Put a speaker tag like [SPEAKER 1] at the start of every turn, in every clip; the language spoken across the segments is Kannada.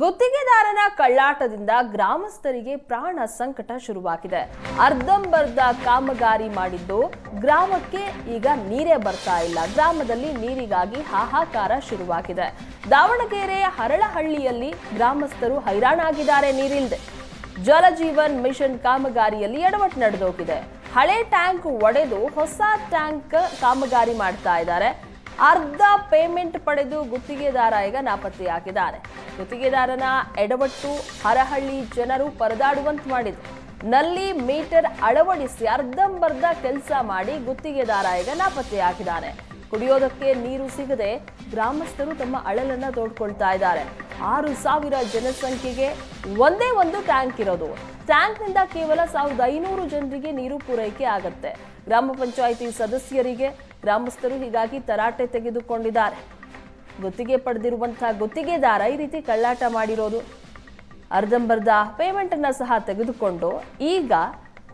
[SPEAKER 1] ಗುತ್ತಿಗೆದಾರನ ಕಳ್ಳಾಟದಿಂದ ಗ್ರಾಮಸ್ಥರಿಗೆ ಪ್ರಾಣ ಸಂಕಟ ಶುರುವಾಗಿದೆ. ಅರ್ಧಂಬರ್ಧ ಕಾಮಗಾರಿ ಮಾಡಿದ್ದು ಗ್ರಾಮಕ್ಕೆ ಈಗ ನೀರೇ ಬರ್ತಾ ಇಲ್ಲ. ಗ್ರಾಮದಲ್ಲಿ ನೀರಿಗಾಗಿ ಹಾಹಾಕಾರ ಶುರುವಾಗಿದೆ. ದಾವಣಗೆರೆ ಹರಳಹಳ್ಳಿಯಲ್ಲಿ ಗ್ರಾಮಸ್ಥರು ಹೈರಾಣಾಗಿದ್ದಾರೆ ನೀರಿಲ್ಲದೆ ಜಲಜೀವನ್ ಮಿಷನ್ ಕಾಮಗಾರಿಯಲ್ಲಿ ಎಡವಟ್ಟು ನಡೆದೋಗಿದೆ. ಹಳೆ ಟ್ಯಾಂಕ್ ಒಡೆದು ಹೊಸ ಟ್ಯಾಂಕ್ ಕಾಮಗಾರಿ ಮಾಡ್ತಾ ಇದ್ದಾರೆ. ಅರ್ಧ ಪೇಮೆಂಟ್ ಪಡೆದು ಗುತ್ತಿಗೆದಾರ ಈಗ ನಾಪತ್ತೆಯಾಗಿದ್ದಾರೆ. ಗುತ್ತಿಗೆದಾರನ ಎಡವಟ್ಟು ಹರಹಳ್ಳಿ ಜನರು ಪರದಾಡುವಂತೆ ಮಾಡಿದೆ ನಲ್ಲಿ ಮೀಟರ್ ಅಳವಡಿಸಿ ಅರ್ಧಂಬರ್ಧ ಕೆಲಸ ಮಾಡಿ ಗುತ್ತಿಗೆದಾರ ಈಗ ನಾಪತ್ತೆಯಾಗಿದ್ದಾನೆ ಕುಡಿಯೋದಕ್ಕೆ ನೀರು ಸಿಗದೆ ಗ್ರಾಮಸ್ಥರು ತಮ್ಮ ಅಳಲನ್ನ ತೋಡ್ಕೊಳ್ತಾ ಇದ್ದಾರೆ. ಆರು ಸಾವಿರ ಜನಸಂಖ್ಯೆಗೆ ಒಂದೇ ಒಂದು ಟ್ಯಾಂಕ್ ಇರೋದು. ಟ್ಯಾಂಕ್ನಿಂದ ಕೇವಲ ಸಾವಿರದ ಐನೂರು ಜನರಿಗೆ ನೀರು ಪೂರೈಕೆ ಆಗತ್ತೆ. ಗ್ರಾಮ ಪಂಚಾಯಿತಿ ಸದಸ್ಯರಿಗೆ ಗ್ರಾಮಸ್ಥರು ಹೀಗಾಗಿ ತರಾಟೆ ತೆಗೆದುಕೊಂಡಿದ್ದಾರೆ. ಗುತ್ತಿಗೆ ಪಡೆದಿರುವಂತಹ ಗುತ್ತಿಗೆದಾರ ಈ ರೀತಿ ಕಳ್ಳಾಟ ಮಾಡಿರೋದು. ಅರ್ಧಂಬರ್ಧ ಪೇಮೆಂಟ್ ಅನ್ನ ಸಹ ತೆಗೆದುಕೊಂಡು ಈಗ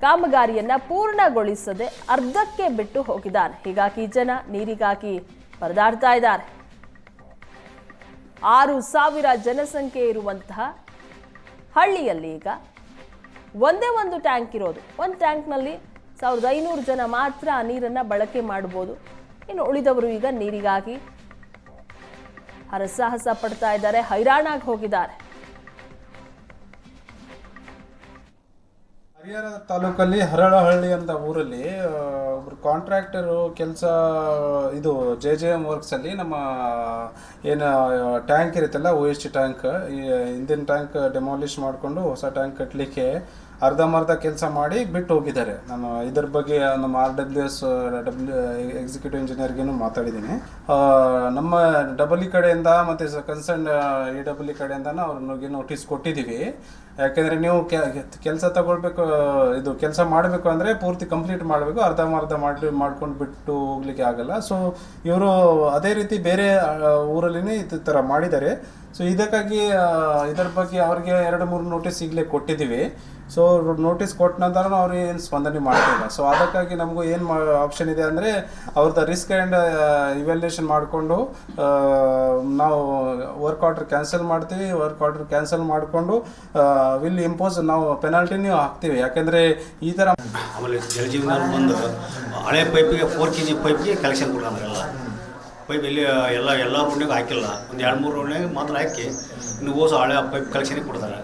[SPEAKER 1] ಕಾಮಗಾರಿಯನ್ನು ಪೂರ್ಣಗೊಳಿಸದೆ ಅರ್ಧಕ್ಕೆ ಬಿಟ್ಟು ಹೋಗಿದ್ದಾರೆ. ಹೀಗಾಗಿ ಜನ ನೀರಿಗಾಗಿ ಪರದಾಡ್ತಾ ಇದ್ದಾರೆ. ಆರು ಸಾವಿರ ಜನಸಂಖ್ಯೆ ಇರುವಂತಹ ಹಳ್ಳಿಯಲ್ಲಿ ಈಗ ಒಂದೇ ಒಂದು ಟ್ಯಾಂಕ್ ಇರೋದು. ಒಂದು ಟ್ಯಾಂಕ್ನಲ್ಲಿ ಸಾವಿರದ ಐನೂರು ಜನ ಮಾತ್ರ ಆ ನೀರನ್ನು ಬಳಕೆ ಮಾಡ್ಬೋದು. ಇನ್ನು ಉಳಿದವರು ಈಗ ನೀರಿಗಾಗಿ ಹರಸಾಹಸ ಪಡ್ತಾ ಇದ್ದಾರೆ, ಹೈರಾಣಾಗಿ ಹೋಗಿದ್ದಾರೆ.
[SPEAKER 2] ಹರಿಹರ ತಾಲೂಕಲ್ಲಿ ಹರಳಹಳ್ಳಿ ಅಂತ ಊರಲ್ಲಿ ಕಾಂಟ್ರಾಕ್ಟರು ಕೆಲಸ, ಇದು ಜೆ ಜೆ ಎಂ ವರ್ಕ್ಸಲ್ಲಿ ನಮ್ಮ, ಏನು ಟ್ಯಾಂಕ್ ಇರುತ್ತಲ್ಲ ಓ ಎಸ್ ಟಿ ಟ್ಯಾಂಕ್ ಹಿಂದಿನ ಟ್ಯಾಂಕ್ ಡೆಮಾಲಿಷ್ ಮಾಡಿಕೊಂಡು ಹೊಸ ಟ್ಯಾಂಕ್ ಕಟ್ಟಲಿಕ್ಕೆ ಅರ್ಧಂಬರ್ಧ ಕೆಲಸ ಮಾಡಿ ಬಿಟ್ಟು ಹೋಗಿದ್ದಾರೆ. ನಾನು ಇದ್ರ ಬಗ್ಗೆ, ನಮ್ಮ R W S W executive ಇಂಜಿನಿಯರ್ಗೇನು ಮಾತಾಡಿದ್ದೀನಿ. ನಮ್ಮ ಡಬಲ್ ಇ ಕಡೆಯಿಂದ ಮತ್ತು ಕನ್ಸರ್ನ್ ಇ ಡಬಲ್ ಇ ಕಡೆಯಿಂದನೂ ಅವ್ರಿಗೆ ನೋಟಿಸ್ ಕೊಟ್ಟಿದ್ದೀವಿ. ಯಾಕೆಂದರೆ ನೀವು ಕೆಲಸ ತಗೊಳ್ಬೇಕು, ಇದು ಕೆಲಸ ಮಾಡಬೇಕು ಅಂದರೆ ಪೂರ್ತಿ ಕಂಪ್ಲೀಟ್ ಮಾಡಬೇಕು, ಅರ್ಧಂಬರ್ಧ ಮಾಡಿ, ಮಾಡ್ಕೊಂಡು ಬಿಟ್ಟು ಹೋಗ್ಲಿಕ್ಕೆ ಆಗಲ್ಲ. ಸೊ ಇವರು ಅದೇ ರೀತಿ ಬೇರೆ ಊರಲ್ಲಿನೇ ಈ ಥರ ಮಾಡಿದ್ದಾರೆ. ಸೊ ಇದಕ್ಕಾಗಿ ಇದರ ಬಗ್ಗೆ ಅವ್ರಿಗೆ ಎರಡು ಮೂರು ನೋಟಿಸ್ ಈಗಲೇ ಕೊಟ್ಟಿದ್ದೀವಿ. ಸೊ ನೋಟಿಸ್ ಕೊಟ್ಟ ನಂತರ ಅವ್ರು ಏನು ಸ್ಪಂದನೆ ಮಾಡ್ತಿಲ್ಲ ಸೊ ಅದಕ್ಕಾಗಿ ನಮಗೂ ಏನು ಆಪ್ಷನ್ ಇದೆ ಅಂದರೆ ಅವ್ರದ್ದು ರಿಸ್ಕ್ ಆ್ಯಂಡ್ ಇವ್ಯಾಲ್ಯೂಯೇಷನ್ ಮಾಡಿಕೊಂಡು ನಾವು ವರ್ಕ್ ಆರ್ಡ್ರ್ ಕ್ಯಾನ್ಸಲ್ ಮಾಡ್ತೀವಿ. ವರ್ಕ್ ಆರ್ಡ್ರ್ ಕ್ಯಾನ್ಸಲ್ ಮಾಡಿಕೊಂಡು ವಿಲ್ ಇಂಪೋಸ್ ನಾವು ಪೆನಾಲ್ಟಿನೂ ಹಾಕ್ತೀವಿ. ಯಾಕೆಂದರೆ ಈ ಥರ
[SPEAKER 3] ಆಮೇಲೆ ಜಲಜೀವನ ಬಂದು ಹಳೆ ಪೈಪಿಗೆ ಫೋರ್ ಕೆ ಜಿ ಪೈಪಿಗೆ ಕಲೆಕ್ಷನ್ ಕೊಡೋದ್ರಲ್ಲ ಪೈಪ್ ಎಲ್ಲಿ, ಎಲ್ಲ ಎಲ್ಲ ರೋಡ್ನಾಗ ಹಾಕಿಲ್ಲ. ಒಂದು ಎರಡು ಮೂರು ರೋಡ್ನಾಗ ಮಾತ್ರ ಹಾಕಿ, ಇನ್ನು ಹೋಸ ಹಳೆ ಪೈಪ್ ಕಲೆಕ್ಷನಿಗೆ ಕೊಡ್ತಾರೆ.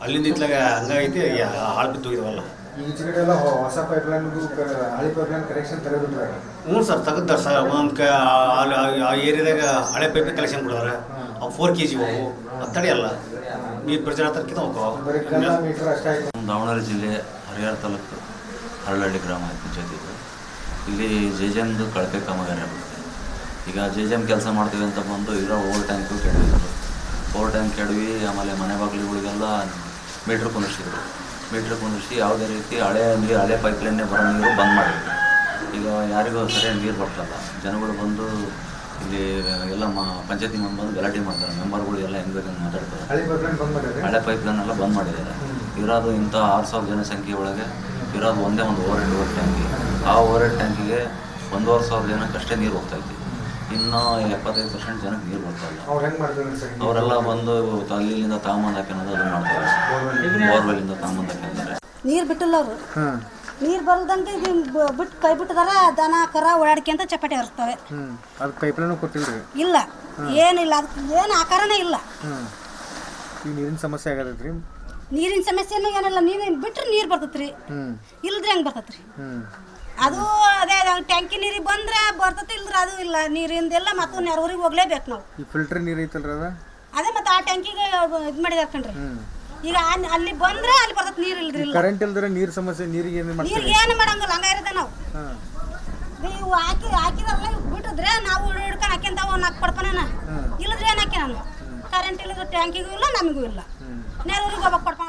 [SPEAKER 3] ಅಲ್ಲಿಂದ ಇತ್ಲಾಗ ಹಂಗಾಗೈತಿ ಹಾಳು ಬಿದ್ದು ಹೋಗಿದಾವಲ್ಲ.
[SPEAKER 4] ಈಚೆ ಕಡೆ ಎಲ್ಲ ಹೊಸ ಹಳೆ ಪೈಪ್ ಲೈನ್ ಕನೆಕ್ಷನ್ ತೆಗೆದುಬಿಟ್ರೆ
[SPEAKER 3] ಹ್ಞೂ ಸರ್ ತೆಗೆದಾರೆ ಸರ್ ಒಂದು ಆ- ಏರಿಯಾದಾಗ ಹಳೆ ಪೈಪ್ ಕಲೆಕ್ಷನ್ ಕೊಡ್ತಾರೆ ಅವು ಫೋರ್ ಕೆ ಜಿ ಅವು ಅದು ತಡೆಯಲ್ಲ ನೀರು ಪ್ರಚಾರ ತರ್ಕಿತ
[SPEAKER 4] ಆಯ್ತು.
[SPEAKER 5] ದಾವಣಗೆರೆ ಜಿಲ್ಲೆ ಹರಿಹರ ತಾಲೂಕು ಹರಳಹಳ್ಳಿ ಗ್ರಾಮ ಪಂಚಾಯತಿ ಇದು. ಇಲ್ಲಿ ಜೆ ಜೆ ಎಮ್ದು ಕಳಪೆ ಕಾಮಗಾರಿ ಆಗುತ್ತೆ ಈಗ ಜೆ ಜೆ ಎಂ ಕೆಲಸ ಮಾಡ್ತೀವಿ ಅಂತ ಬಂದು ಇರೋ ಓವರ್ ಟ್ಯಾಂಕು ಕೆಡವಿ. ಓವರ್ ಟ್ಯಾಂಕ್ ಕೆಡವಿ ಆಮೇಲೆ ಮನೆ ಬಾಗಿಲುಗಳಿಗೆಲ್ಲ ಮೀಟ್ರ್ ಕುಂದಿರ್ಸಿದ್ರು ಮೀಟ್ರ್ ಕುಂದಿರ್ಸಿ ಯಾವುದೇ ರೀತಿ ಹಳೆ ನೀರು ಹಳೆ ಪೈಪ್ಲೈನ್ನೇ ಬರೋ ನೀರು ಬಂದ್ ಮಾಡಿದ್ರು. ಈಗ ಯಾರಿಗೂ ಸರಿಯಾಗಿ ನೀರು ಬರ್ತಲ್ಲ. ಜನಗಳು ಬಂದು ಇಲ್ಲಿ ಎಲ್ಲ ಮ ಪಂಚಾಯತಿ ಬಂದು ಗಲಾಟೆ ಮಾಡ್ತಾರೆ. ಮೆಂಬರ್ಗಳು ಎಲ್ಲ ಹೆಂಗ್ ಬೇಕಂತ ಮಾತಾಡ್ತಾರೆ.
[SPEAKER 4] ಹಳಿ ಪೈಪ್ಲೈನ್
[SPEAKER 5] ಎಲ್ಲ ಬಂದ್ ಮಾಡಿದ್ದಾರೆ ಇರೋದು ಇಂಥ ಆರು ಸಾವಿರ ಜನಸಂಖ್ಯೆ ಒಳಗೆ ಇರೋದು ಒಂದೇ ಒಂದು ಓವರ್ ಹೆಡ್ ಓವರ್ ಟ್ಯಾಂಕಿ ಆ ಓವರ್ ಹೆಡ್ ಟ್ಯಾಂಕಿಗೆ ಒಂದೂವರೆ ಸಾವಿರ ಜನಕ್ಕೆ ಅಷ್ಟೇ ನೀರು ಹೋಗ್ತಾ ಇತ್ತು. ಇನ್ನೂ ಎಪ್ಪತ್ತೈದು ಪರ್ಸೆಂಟ್ ಜನಕ್ಕೆ ನೀರು ಬರ್ತಾ ಇಲ್ಲ.
[SPEAKER 4] ಅವ್ರು ಹೆಂಗ್ ಮಾಡ್ತಾರೆ ಸರ್?
[SPEAKER 5] ಅವರೆಲ್ಲ ಬಂದು ಅಲ್ಲಿಂದ ತಗೊಂಬಂದು ಹಾಕೋದು ಅದು ಮಾಡ್ತಾರೆ. ಬೋರ್ವೆಲ್ಲಿಂದ ತಗೊಂಬಂದು ಹಾಕಿದ್ದಾರೆ
[SPEAKER 6] ನೀರು ಬಿಟ್ಟಿಲ್ಲ ಅವರು. ನೀರು ಬಲ್ದಂಗೆ ಇದು ಬಿಟ್ಟು ಕೈ ಬಿಟ್ಟಿದಾರ ದನ ಕರ ಓಡಾಡ್ಕೊಂತ ಚಪಾಟಿ ಹರಿಸ್ತವೆ
[SPEAKER 4] ಅದು ಪೈಪ್ಲೈನು ಕೊಟ್ಟಿಲ್ಲ
[SPEAKER 6] ಇಲ್ಲ. ಏನಿಲ್ಲ. ಅದಕ್ಕೆ ಏನು ಆಕಾರನೇ ಇಲ್ಲ.
[SPEAKER 4] ಈ ನೀರಿನ ಸಮಸ್ಯೆ ಆಗದ್ರಿ
[SPEAKER 6] ನೀರಿನ ಸಮಸ್ಯೆನೂ ಏನಿಲ್ಲ. ನೀರು ಬಿಟ್ಟರೆ ನೀರು ಬರ್ತೈತ್ರಿ.
[SPEAKER 4] ಇಲ್ಲದ್ರೆ
[SPEAKER 6] ಇಲ್ದ್ರೆ ಹೆಂಗೆ ಬರ್ತೈತ್ರಿ?
[SPEAKER 4] ಹ್ಞೂ
[SPEAKER 6] ಅದು ಅದೇ ಟ್ಯಾಂಕಿ ನೀರಿಗೆ ಬಂದ್ರೆ ಬರ್ತೈತಿ ಇಲ್ದ್ರ ಅದು ಇಲ್ಲ. ನೀರಿಂದೆಲ್ಲ ಮತ್ತು ನೆರವರಿಗೆ ಹೋಗ್ಲೇಬೇಕು ನಾವು.
[SPEAKER 4] ಈ ಫಿಲ್ಟರ್ ನೀರು ಐತಲ್ರಿ ಅದ?
[SPEAKER 6] ಅದೇ ಮತ್ತೆ ಆ ಟ್ಯಾಂಕಿಗೆ ಇದು ಮಾಡಿದ ಕಣ್ರಿ. ಈಗ ಆ- ಅಲ್ಲಿ ಬಂದ್ರೆ ಅಲ್ಲಿ ಬರ್ತೈತಿ ನೀರು ಇಲ್ದ್ರಿ ಇಲ್ಲ.
[SPEAKER 4] ಕರೆಂಟ್ ಇಲ್ದ್ರೆ ನೀರು ಸಮಸ್ಯೆ ನೀರಿಗೆ ಏನು ಮಾಡ್ತೀರಿ?
[SPEAKER 6] ನೀರಿಗೆ ಏನು ಮಾಡಂಗಿಲ್ಲ ಹಂಗ ಇರುತ್ತೆ ನಾವು.
[SPEAKER 4] ಹಾಂ.
[SPEAKER 6] ನೀವು ಹಾಕಿ ಹಾಕಿದಾರಲ್ಲ ಇವ್ ಬಿಟ್ಟಿದ್ರೆ ನಾವು ಹಿಡ್ಕೊಂಡು ಹಾಕ್ಯಂತಾವ ನಾಲ್ಕು ಪಡ್ಪನ ಇಲ್ಲದ್ರೆ ಏನು ಹಾಕಿ ನಾನು ಕರೆಂಟ್ ಇಲ್ಲದ ಟ್ಯಾಂಕಿಗೂ ಇಲ್ಲ ನಮಗೂ ಇಲ್ಲ. ನೆರವರಿಗೆ ಹೋಗ್ಬೇಕು ಪಡ್ಪಣ